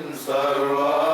सर्वा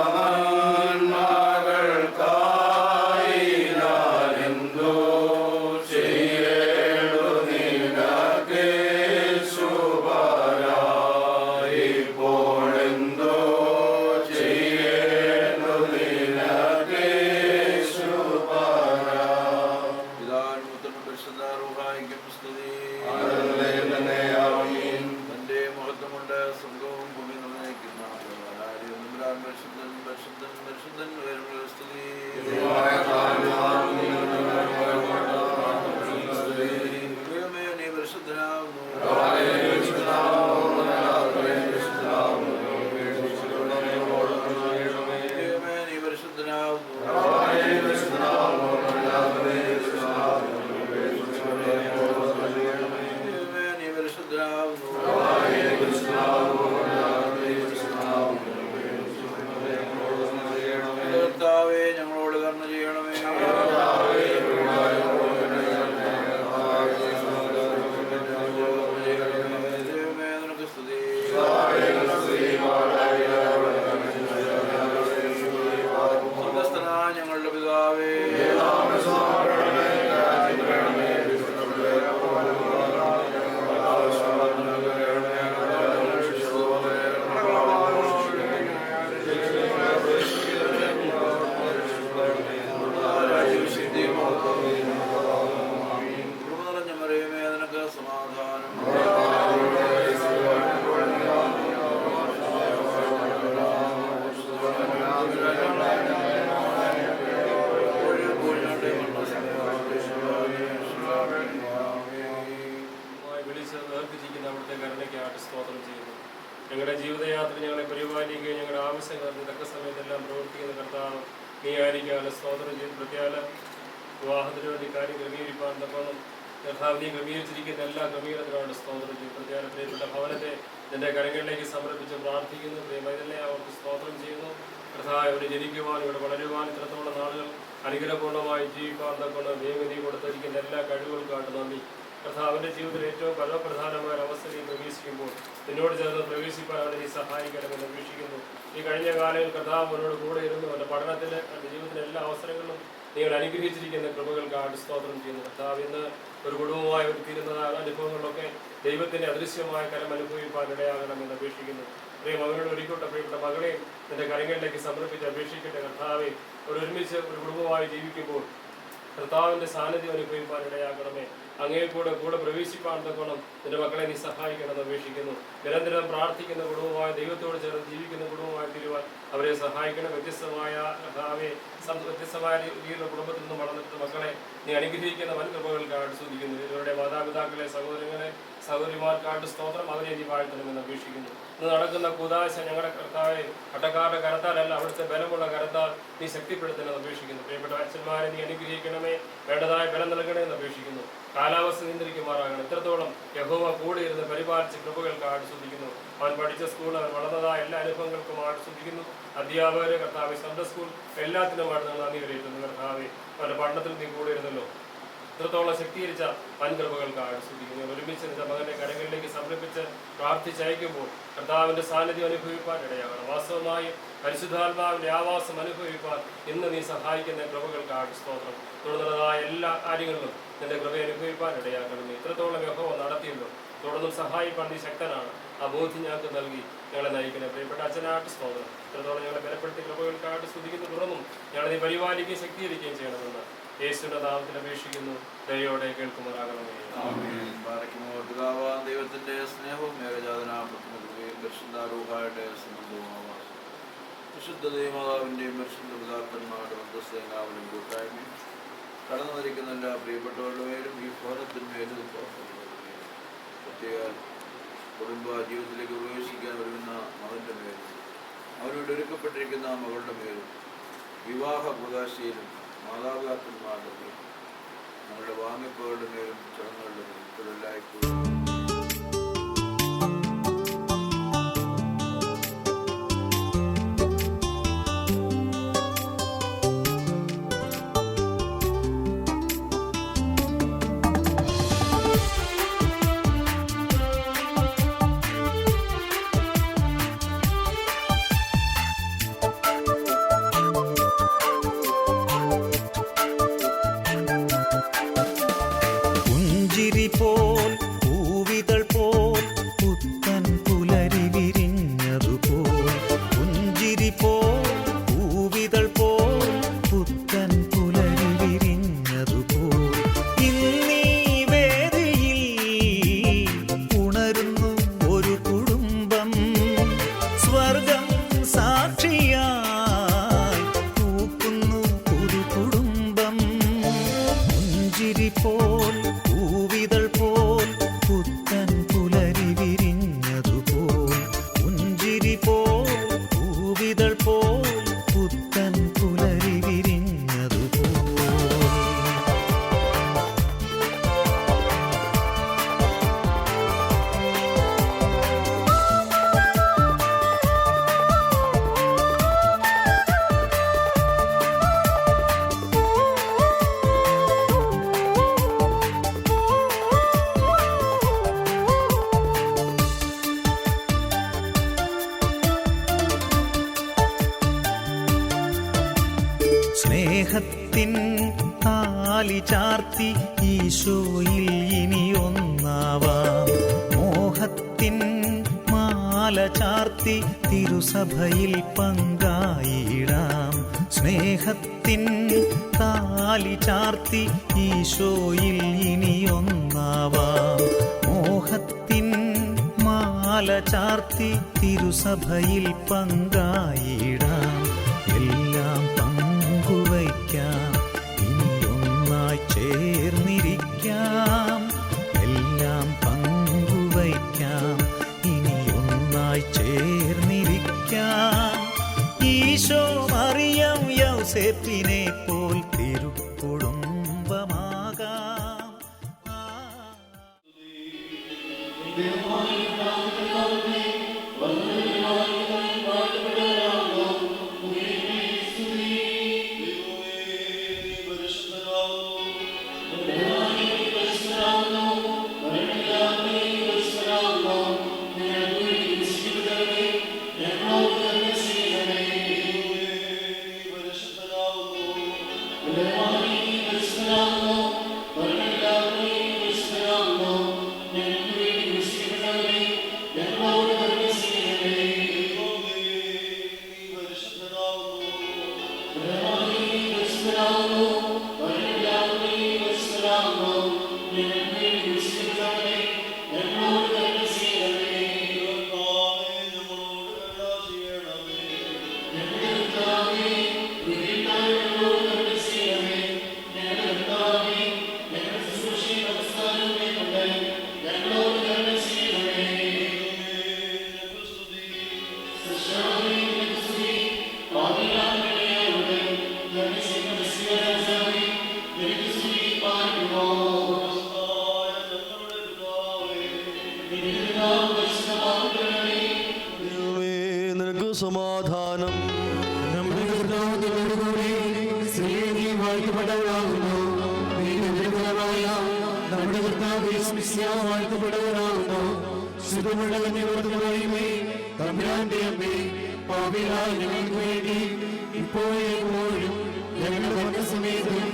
Oh. ജീവിതയാത്ര ഞങ്ങളെ പരിപാലിക്കുകയും ഞങ്ങളുടെ ആവശ്യങ്ങൾ തക്ക സമയത്തെല്ലാം പ്രവർത്തിക്കുന്ന കർത്താവ് നീ ആയിരിക്കാതെ സ്തോത്രം ചെയ്ത് പ്രത്യാല വിവാഹത്തിന് വേണ്ടി കാര്യം ക്രമീകരിപ്പാൻ തക്കണം കർത്താവ് നീ ക്രമീകരിച്ചിരിക്കുന്ന എല്ലാ ക്രമീകരണത്തിനോട് സ്തോത്രം ചെയ്ത് പ്രത്യാല പ്രിയപ്പെട്ട ഭവനത്തെ നിന്റെ കരങ്ങളിലേക്ക് സമർപ്പിച്ച് പ്രാർത്ഥിക്കുന്നു. പ്രിയമതിനെ അവർക്ക് സ്തോത്രം ചെയ്യുന്നു. കർത്താവ് ഇവിടെ ജനിക്കുവാൻ ഇവിടെ വളരുവാൻ ഇത്രത്തോളം നാളുകൾ അനുഗ്രഹപൂർണമായി ജീവിക്കാൻ തക്കണം ദൈവം കൊടുത്തിരിക്കുന്ന എല്ലാ കഴിവുകൾക്കായിട്ട് നന്ദി. കർത്താവിന്റെ ജീവിതത്തിൽ ഏറ്റവും ഫലപ്രധാനമായ അവസ്ഥയിൽ പ്രവേശിക്കുമ്പോൾ നിന്നോട് ചേർന്ന് പ്രവേശിപ്പാൻ അവനെ നീ സഹായിക്കണമെന്ന് അപേക്ഷിക്കുന്നു. ഈ കഴിഞ്ഞ കാലങ്ങളിൽ കർത്താവ് അവനോട് കൂടെ ഇരുന്നു അവന്റെ പഠനത്തിൽ അവന്റെ ജീവിതത്തിലെ എല്ലാ അവസരങ്ങളിലും നിങ്ങൾ അനുഗ്രഹിച്ചിരിക്കുന്ന കൃപകൾക്കാണ് സ്തോത്രം ചെയ്യുന്നു. കർത്താവ് ഇന്ന് ഒരു കുടുംബമായി തീരുന്നതായ അനുഭവങ്ങളിലൊക്കെ ദൈവത്തിന്റെ അദൃശ്യമായ കരം അനുഭവിപ്പാൻ ഇടയാകണമെന്ന് അപേക്ഷിക്കുന്നു. പ്രിയ മകനോട് ഒരുക്കോട്ടെ പ്രിയപ്പെട്ട മകളെയും നിന്റെ കരങ്ങളിലേക്ക് സമർപ്പിച്ച് അപേക്ഷിക്കട്ടെ. കർത്താവെ ഒരു ഒരുമിച്ച് ഒരു കുടുംബമായി ജീവിക്കുമ്പോൾ കർത്താവിന്റെ സാന്നിധ്യം അനുഭവിപ്പാൻ ഇടയാക്കണമേ. അങ്ങേ കൂടെ കൂടെ പ്രവേശിപ്പാൻ തക്കണം നിന്റെ മക്കളെ നീ സഹായിക്കണമെന്ന് അപേക്ഷിക്കുന്നു. നിരന്തരം പ്രാർത്ഥിക്കുന്ന കുടുംബമായ ദൈവത്തോട് ചേർന്ന് ജീവിക്കുന്ന കുടുംബമായി തീരുവാൻ അവരെ സഹായിക്കണം. വ്യത്യസ്തമായ സം- വ്യത്യസ്തമായ രീതിയിലുള്ള കുടുംബത്തിൽ നിന്ന് വളർന്നിട്ട് മക്കളെ നീ അനുഗ്രഹിക്കുന്ന വൻ കൃപകൾക്കായിട്ട് സൂചിക്കുന്നു ഇവരുടെ മാതാപിതാക്കളെ സഹോദരങ്ങളെ സഹോദരിമാർക്കായിട്ട് സ്തോത്രം അവരെ നീ വാഴ്ത്തണമെന്ന് അപേക്ഷിക്കുന്നു. ഇന്ന് നടക്കുന്ന കൂതാശ ഞങ്ങളുടെ കർത്താവെ അട്ടക്കാരുടെ കരത്താലല്ല അവിടുത്തെ ബലമുള്ള കരത്താൽ നീ ശക്തിപ്പെടുത്തണമെന്ന് അപേക്ഷിക്കുന്നു. പ്രിയപ്പെട്ട അച്ഛന്മാരെ നീ അനുഗ്രഹിക്കണമേ വേണ്ടതായ ബലം നൽകണേ എന്ന് അപേക്ഷിക്കുന്നു. കാലാവസ്ഥ നിയന്ത്രിക്കുമാറാകണം. ഇത്രത്തോളം യഹോവ കൂടെ ഇരുന്ന് പരിപാലിച്ച് കൃപകൾക്ക് ആശ്വസിക്കുന്നു. അവൻ പഠിച്ച സ്കൂൾ അവൻ വളർന്നതായ എല്ലാ അനുഭവങ്ങൾക്കും ആശ്വസിക്കുന്നു. അധ്യാപകരെ കർത്താവ് സ്വന്തം സ്കൂൾ എല്ലാത്തിനുമായിട്ട് നിങ്ങൾ നന്ദി വിലയിരുത്തുന്നു കർത്താവെ അവന്റെ പഠനത്തിൽ നീ കൂടെ ഇരുന്നല്ലോ ഇത്രത്തോളം ശക്തീകരിച്ച വൻകൃപകൾക്ക് ആസ്വദിക്കുന്നു ഒരുമിച്ച് നിന്റെ മകനെ കരങ്ങളിലേക്ക് സമർപ്പിച്ച് പ്രാർത്ഥിച്ചയക്കുമ്പോൾ കർത്താവിന്റെ സാന്നിധ്യം അനുഭവിപ്പാൻ ഇടയാകണം. വാസ്തവമായി പരിശുദ്ധാത്മാവിന്റെ ആവാസം അനുഭവിപ്പാൻ ഇന്ന് നീ സഹായിക്കുന്ന കൃപകൾക്ക് സ്തോത്രം തുടർന്നുള്ളതായ എല്ലാ കാര്യങ്ങളിലും നിന്റെ കൃപ അനുഭവിപ്പാൻ നീ ഇത്രത്തോളം യഹോവ നടത്തിയല്ലോ. തുടർന്നും സഹായിപ്പാൻ നീ ശക്തനാണ്. ആ ബോധ്യം ഞങ്ങൾക്ക് നൽകി ഞങ്ങളെ നയിക്കുന്നത് പ്രിയപ്പെട്ട അച്ഛനായിട്ട് സ്തോത്രം. ഇത്രത്തോളം ഞങ്ങളെ ബലപ്പെടുത്തി കൃപകൾക്കായിട്ട് സ്തുതിക്കുന്നു തുടർന്നും ഞങ്ങളെ നീ പരിപാലിക്കുകയും ശക്തീകരിക്കുകയും ചെയ്യണമെന്ന് യേശുവിന്റെ നാമത്തിൽ അപേക്ഷിക്കുന്നു. ദയോടെ കേൾക്കുമാറാകണമേ. ദൈവത്തിന്റെ സ്നേഹവും ഏകജാതനാപുത്രയും പരിശുദ്ധാരൂഹായുടെ സംബന്ധവും ആവാസം വിശുദ്ധ ദൈവമാതാവിന്റെയും പരിശുദ്ധ പിതാക്കന്മാരുടെ മധ്യസ്ഥനാവിനും കൂട്ടായ്മയും കടന്നു വരിക്കുന്ന എല്ലാ പ്രിയപ്പെട്ടവരുടെ പേരും ഈ ഫോറത്തിന്മേലും പ്രത്യേക കുടുംബ ജീവിതത്തിലേക്ക് പ്രവേശിക്കാൻ വരുന്ന മകന്റെ പേരും അവരോട് ഒരുക്കപ്പെട്ടിരിക്കുന്ന മകളുടെ പേരും വിവാഹ പ്രകാശയിലും മാതാപിതാക്കന്മാരുടെ നമ്മുടെ വാങ്ങിപ്പുകളുടെ മേലും ചടങ്ങുകളുടെ മേലും ഇപ്പോഴെല്ലായ്പ്പോഴും സ്നേഹത്തിൻ താലി ചാർത്തി ഈശോയിൽ ഇനി ഒന്നാവാം. മോഹത്തിൻ മാല ചാർത്തി തിരുസഭയിൽ പങ്കായിടാം. സ്നേഹത്തിൻ താലി ചാർത്തി ഈശോയിൽ ഇനി ഒന്നാവാം. മോഹത്തിൻ മാല ചാർത്തി തിരുസഭയിൽ പങ്കായിടാം. എല്ലാം പങ്കുവയ്ക്കാം ഇനിയൊന്നായി ചേർന്നിരിക്കാം. എല്ലാം പങ്കുവയ്ക്കാം. ഇനിയൊന്നായി ചേർന്നിരിക്കാം. ഈശോ മറിയം യൗസേപ്പിനെ ശുദ്ധമുള്ള നിവർത്തമായുമേ തമ്പുരാന്റെ അമ്മേ പാപികളായ ഞങ്ങൾക്ക് വേണ്ടി ഇപ്പോഴെപ്പോഴും ഞങ്ങളുടെ ഭരണസമയത്തും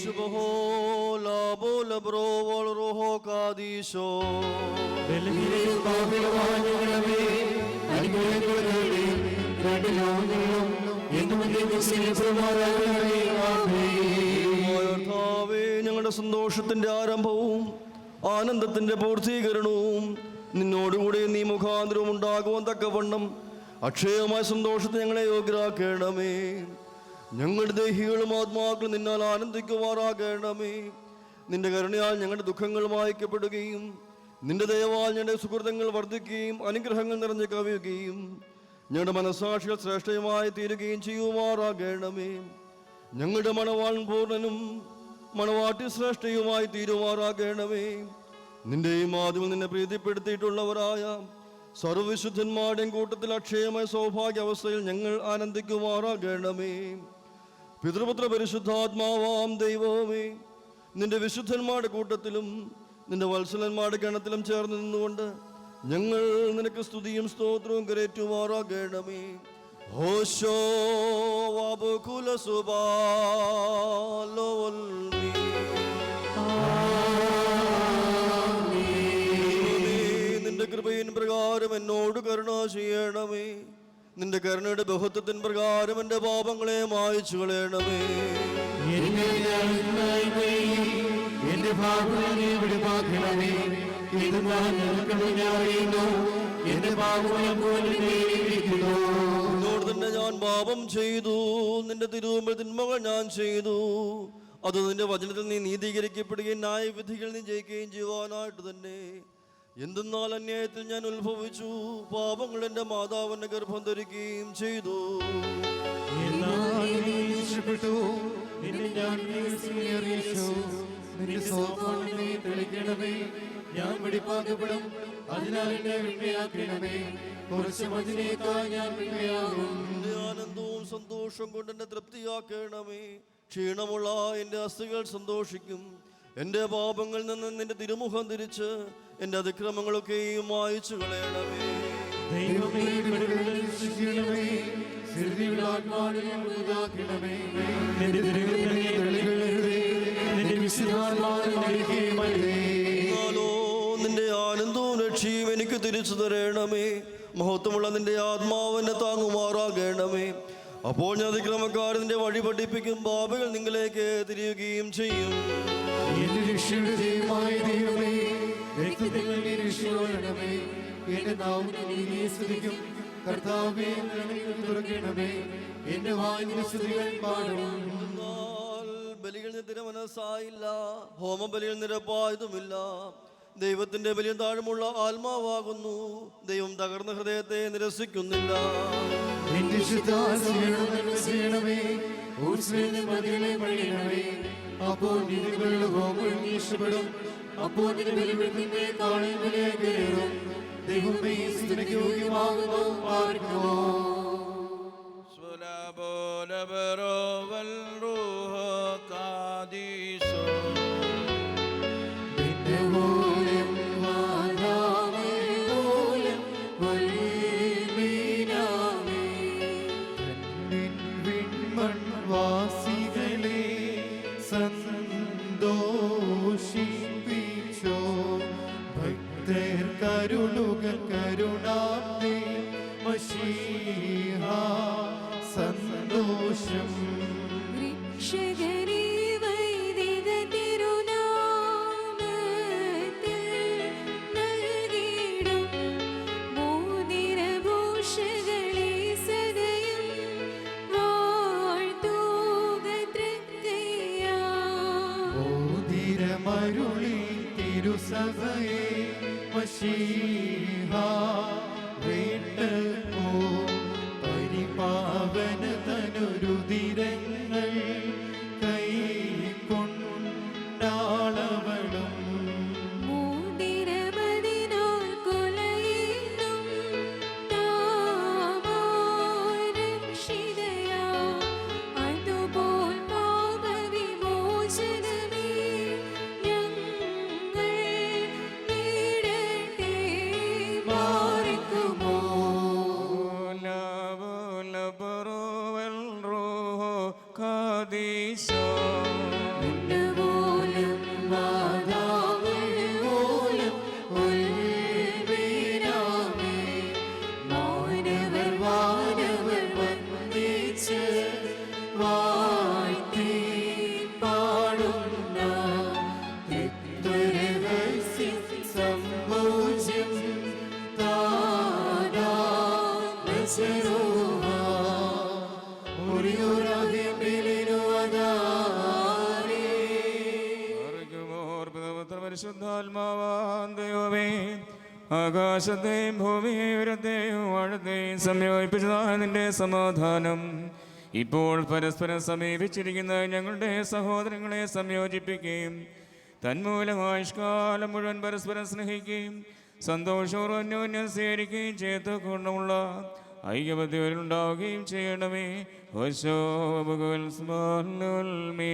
ശുഭോ ലാഭോ ലബ്രോ വളറുഹോ കാദീശോ ഞങ്ങളുടെ സന്തോഷത്തിന്റെ ആരംഭവും ആനന്ദത്തിന്റെ പൂർത്തീകരണവും നിന്നോടുകൂടി നീ മുഖാന്തരവും ഉണ്ടാകുവാൻ തക്കവണ്ണം അക്ഷയമായ സന്തോഷത്തെ ഞങ്ങളെ യോഗ്യരാക്കണമേ. ഞങ്ങളുടെ ദേഹികളും ആത്മാക്കളും നിന്നാൽ ആനന്ദിക്കുമാറാകണമേ. നിന്റെ കരുണയാൽ ഞങ്ങളുടെ ദുഃഖങ്ങൾ വായിക്കപ്പെടുകയും നിന്റെ ദയവാൽ ഞങ്ങളുടെ സുഹൃതങ്ങൾ വർദ്ധിക്കുകയും അനുഗ്രഹങ്ങൾ നിറഞ്ഞു കവിയുകയും ഞങ്ങളുടെ മനസാക്ഷികൾ ശ്രേഷ്ഠയുമായി തീരുകയും ചെയ്യുമാറാകേണമേ. ഞങ്ങളുടെ മണവാൻ പൂർണനും മണവാട്ടി ശ്രേഷ്ഠയുമായി തീരുമാറാകണമേ. നിന്റെയും ആദ്യം നിന്നെ പ്രീതിപ്പെടുത്തിയിട്ടുള്ളവരായ സർവവിശുദ്ധന്മാരുടെയും കൂട്ടത്തിൽ അക്ഷയമായ സൗഭാഗ്യ അവസ്ഥയിൽ ഞങ്ങൾ ആനന്ദിക്കുമാറാകണമേ. പിതൃപുത്ര പരിശുദ്ധാത്മാവാം ദൈവമേ നിന്റെ വിശുദ്ധന്മാരുടെ കൂട്ടത്തിലും നിന്റെ വത്സലന്മാരുടെ ഗണത്തിലും ചേർന്ന് നിന്നുകൊണ്ട് ഞങ്ങൾ നിനക്ക് സ്തുതിയും സ്തോത്രവും കരേറ്റുമാറാകണമേ. ഹോശോ വാബുകുല പ്രകാരം എന്നോട് കരുണ ചെയ്യണമേ. നിന്റെ കരുണയുടെ ബഹുത്വത്തിൻ പ്രകാരം എന്റെ പാപങ്ങളെ മായച്ചു കളയണമേ. എന്റെ ഭാഗങ്ങളെ വെളിവാക്കണമേ ഇത് ഞാൻ എന്റെ പോലെ എന്നോട് തന്നെ ഞാൻ പാപം ചെയ്തു. നിന്റെ തിരുവുമ്പോൾ തിന്മകൾ ഞാൻ ചെയ്തു. അത് നിന്റെ വചനത്തിൽ നീ നീതീകരിക്കപ്പെടുകയും ന്യായവിധികൾ നീ ജയിക്കുകയും ചെയ്യുവാനായിട്ട് തന്നെ. എന്തെന്നാൽ അന്യായത്തിൽ ഞാൻ ഉത്ഭവിച്ചു പാപങ്ങൾ എന്റെ മാതാവിന്റെ ഗർഭം ധരിക്കുകയും ചെയ്തു. ഞാൻ വെടിപ്പാക്കപ്പെടും. അതിനാൽ എന്നെ വിണ്ണയാക്കണമേ കുറച്ച് മതിനേക്കാൾ ഞാൻ എന്റെ ആനന്ദവും സന്തോഷവും കൊണ്ട് എന്നെ തൃപ്തിയാക്കണമേ. ക്ഷീണമുള്ള എന്റെ അസ്ഥികൾ സന്തോഷിക്കും. എന്റെ പാപങ്ങളിൽ നിന്ന് നിന്റെ തിരുമുഖം തിരിച്ച് എന്റെ അതിക്രമങ്ങളൊക്കെയും വായിച്ചു കളയണമേ. എന്നാലോ നിന്റെ ആനന്ദവും രക്ഷയും എനിക്ക് തിരിച്ചു തരണമേ. മഹത്വമുള്ള നിന്റെ ആത്മാവിനെ താങ്ങുമാറാകണമേ. അപ്പോൾ ഞാൻ അതിക്രമക്കാർ വഴി പഠിപ്പിക്കും. പാപികൾ നിങ്ങളിലേക്ക് തിരിയുകയും ചെയ്യും. എന്റെ രക്ഷയുടെ ദൈവമായ ദൈവമേ രക്തത്തിൽ നീ രക്ഷയോടണമേ എന്റെ നാവും നീ സ്തുതിക്കും. കർത്താവേ നിനക്ക് തുറക്കണമേ. എന്റെ വായിന്റെ സ്തുതികൾ പാടും. ബലികൾ ഹോമബലികൾ നിരപ്പായതുമില്ല ദൈവത്തിന്റെ വലിയ താഴ്മുള്ള ആത്മാവാകുന്നു. ദൈവം തകർന്ന ഹൃദയത്തെ നിരസിക്കുന്നില്ല. അപ്പോ അപ്പോൾ തിരുസഭയെ മഷീഹ പോ. പരിപാവന തനുരുതിരങ്ങൾ ആകാശത്തെയും ഭൂമിയെയും ഉരത്തെയും വാഴത്തെയും സംയോജിപ്പിച്ചതാണ് നിന്റെ സമാധാനം. ഇപ്പോൾ പരസ്പരം സമീപിച്ചിരിക്കുന്ന ഞങ്ങളുടെ സഹോദരങ്ങളെ സംയോജിപ്പിക്കുകയും തന്മൂലം ആയുഷ്കാലം മുഴുവൻ പരസ്പരം സ്നേഹിക്കുകയും സന്തോഷപൂർവം അന്യോന്യം സ്വീകരിക്കുകയും ചെയ്തുകൊണ്ടുമുള്ള ഐക്യബദ്ധവരുണ്ടാവുകയും ചെയ്യണമേ. ഭഗവത്സ്മേ